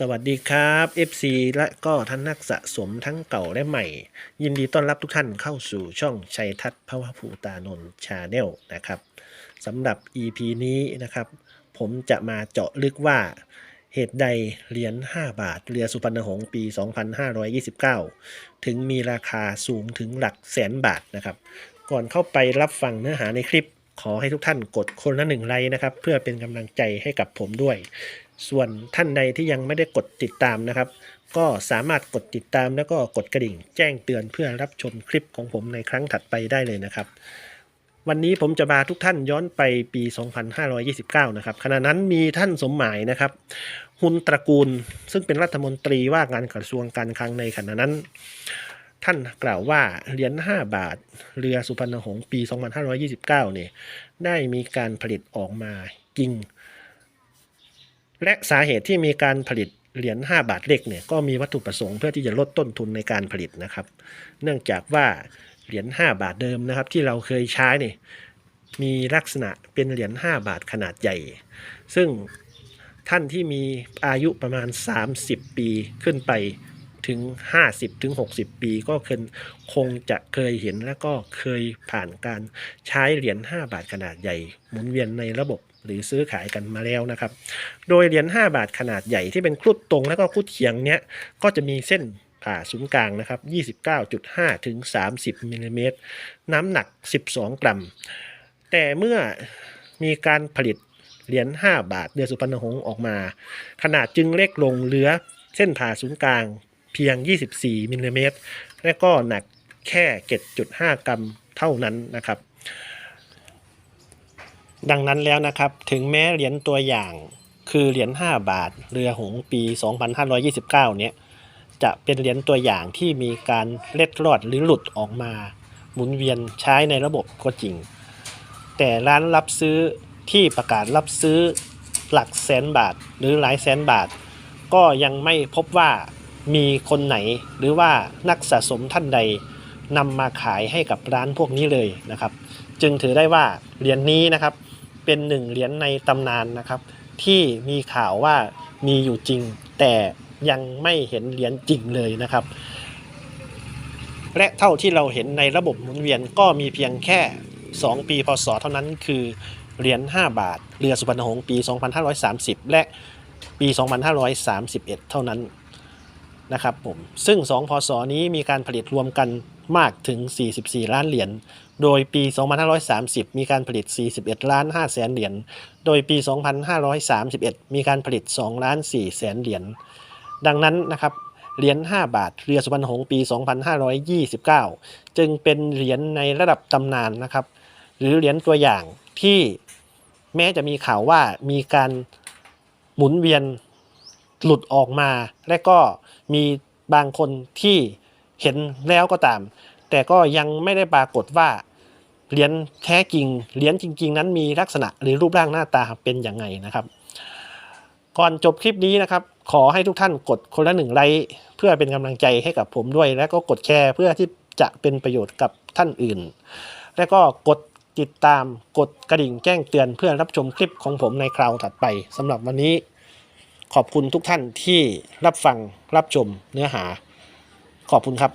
สวัสดีครับ FC และก็ท่านนักสะสมทั้งเก่าและใหม่ ยินดีต้อนรับทุกท่านเข้าสู่ช่องชัยทัศน์พระวภูตานนท์ชาแนลนะครับสำหรับ EP นี้นะครับ ผมจะมาเจาะลึกว่าเหตุใดเหรียญ5บาทเรือสุพรรณหงษ์ปี 2529 ถึงมีราคาสูงถึงหลักแสนบาทนะครับ ก่อนเข้าไปรับฟังเนื้อหาในคลิป ขอให้ทุกท่านกดคนละหนึ่งไลค์นะครับ เพื่อเป็นกำลังใจให้กับผมด้วย ส่วนท่านใดที่ยังไม่ได้กดติดตามนะครับ ก็สามารถกดติดตามแล้วก็กดกระดิ่ง แจ้งเตือนเพื่อรับชมคลิปของผมในครั้งถัดไปได้เลยนะครับ วันนี้ผมจะพาทุกท่านย้อนไปปี 2529 นะครับขณะนั้นมีท่านสมหมายนะครับ หุนตระกูลซึ่งเป็นรัฐมนตรีว่าการกระทรวงการคลังในขณะนั้น ท่านกล่าวว่าเหรียญ5บาท เรือสุพรรณหงษ์ปี 2529 เนี่ยได้มีการผลิตออกมาจริง และสาเหตุที่มีการผลิตเหรียญ5บาทเล็กเนี่ยก็มีวัตถุประสงค์เพื่อที่จะลดต้นทุนในการผลิตนะครับ เนื่องจากว่าเหรียญ5บาทเดิมนะครับที่เราเคยใช้เนี่ยมีลักษณะเป็นเหรียญ5บาทขนาดใหญ่ ซึ่งท่านที่มีอายุประมาณ 30 ปีขึ้นไป ถึง 50 ถึง 60 ปีก็เคยคงจะเคยเห็นและก็เคยผ่านการใช้เหรียญ 5 บาทขนาดใหญ่หมุนเวียนในระบบหรือซื้อขายกันมาแล้วนะครับ โดยเหรียญ 5 บาทขนาดใหญ่ที่เป็นครุฑตรงแล้วก็ครุฑเฉียงเนี้ยก็จะมีเส้นผ่าศูนย์กลางนะครับ 29.5 ถึง 30มิลลิเมตร น้ำหนัก 12 กรัม แต่เมื่อมีการผลิตเหรียญ 5 บาทเดือสุพรรณหงษ์ออกมา ขนาดจึงเล็กลงเหลือเส้นผ่าศูนย์กลาง เพียง 24มิลลิเมตรและก็หนักแค่ 7.5 กรัมเท่านั้นนะครับ ดังนั้นแล้วนะครับถึงแม้เหรียญตัวอย่างคือเหรียญ5บาท เรือหงส์ปี 2529 เนี่ยจะเป็นเหรียญตัวอย่างที่มีการเล็ดรอดหรือหลุดออกมาหมุนเวียนใช้ในระบบก็จริง แต่ร้านรับซื้อที่ประกาศรับซื้อหลักแสนบาทหรือหลายแสนบาท ก็ยังไม่พบว่า มีคนไหนหรือว่านักสะสมท่านใดนำมาขายให้กับร้านพวกนี้เลยนะครับ จึงถือได้ว่าเหรียญนี้นะครับเป็นหนึ่งเหรียญในตำนานนะครับ ที่มีข่าวว่ามีอยู่จริง แต่ยังไม่เห็นเหรียญจริงเลยนะครับ และเท่าที่เราเห็นในระบบหมุนเวียนก็มีเพียงแค่ 2 ปีพศเท่านั้นคือเหรียญ5บาท เรือสุพรรณหงษ์ปี 2530 และปี 2531 เท่านั้น นะครับผมซึ่ง 2 พศ นี้มีการผลิตรวมกันมากถึง 44 ล้านเหรียญ โดยปี 2530 มีการผลิต 41 ล้าน5แสนเหรียญ โดยปี 2531 มีการผลิต 2 ล้าน4แสนเหรียญ ดังนั้นนะครับ เหรียญ 5 บาท เรือสุพรรณหงษ์ปี 2529 จึงเป็นเหรียญในระดับตำนานนะครับ หรือเหรียญตัวอย่างที่แม้จะมีข่าวว่ามีการหมุนเวียน หลุดออกมา และก็มีบางคนที่เห็นแล้วก็ตาม แต่ก็ยังไม่ได้ปรากฏว่าเหรียญแท้จริงเหรียญจริง ๆ นั้นมีลักษณะหรือรูปร่างหน้าตาเป็นอย่างไงนะครับ ก่อนจบคลิปนี้นะครับ ขอให้ทุกท่านกดคนละหนึ่งไลค์เพื่อเป็นกำลังใจให้กับผมด้วย และก็กดแชร์เพื่อที่จะเป็นประโยชน์กับท่านอื่น และก็กดติดตามกดกระดิ่งแจ้งเตือนเพื่อรับชมคลิปของผมในคราวถัดไปสำหรับวันนี้ ขอบคุณทุกท่านที่รับฟังรับชมเนื้อหา ขอบคุณครับ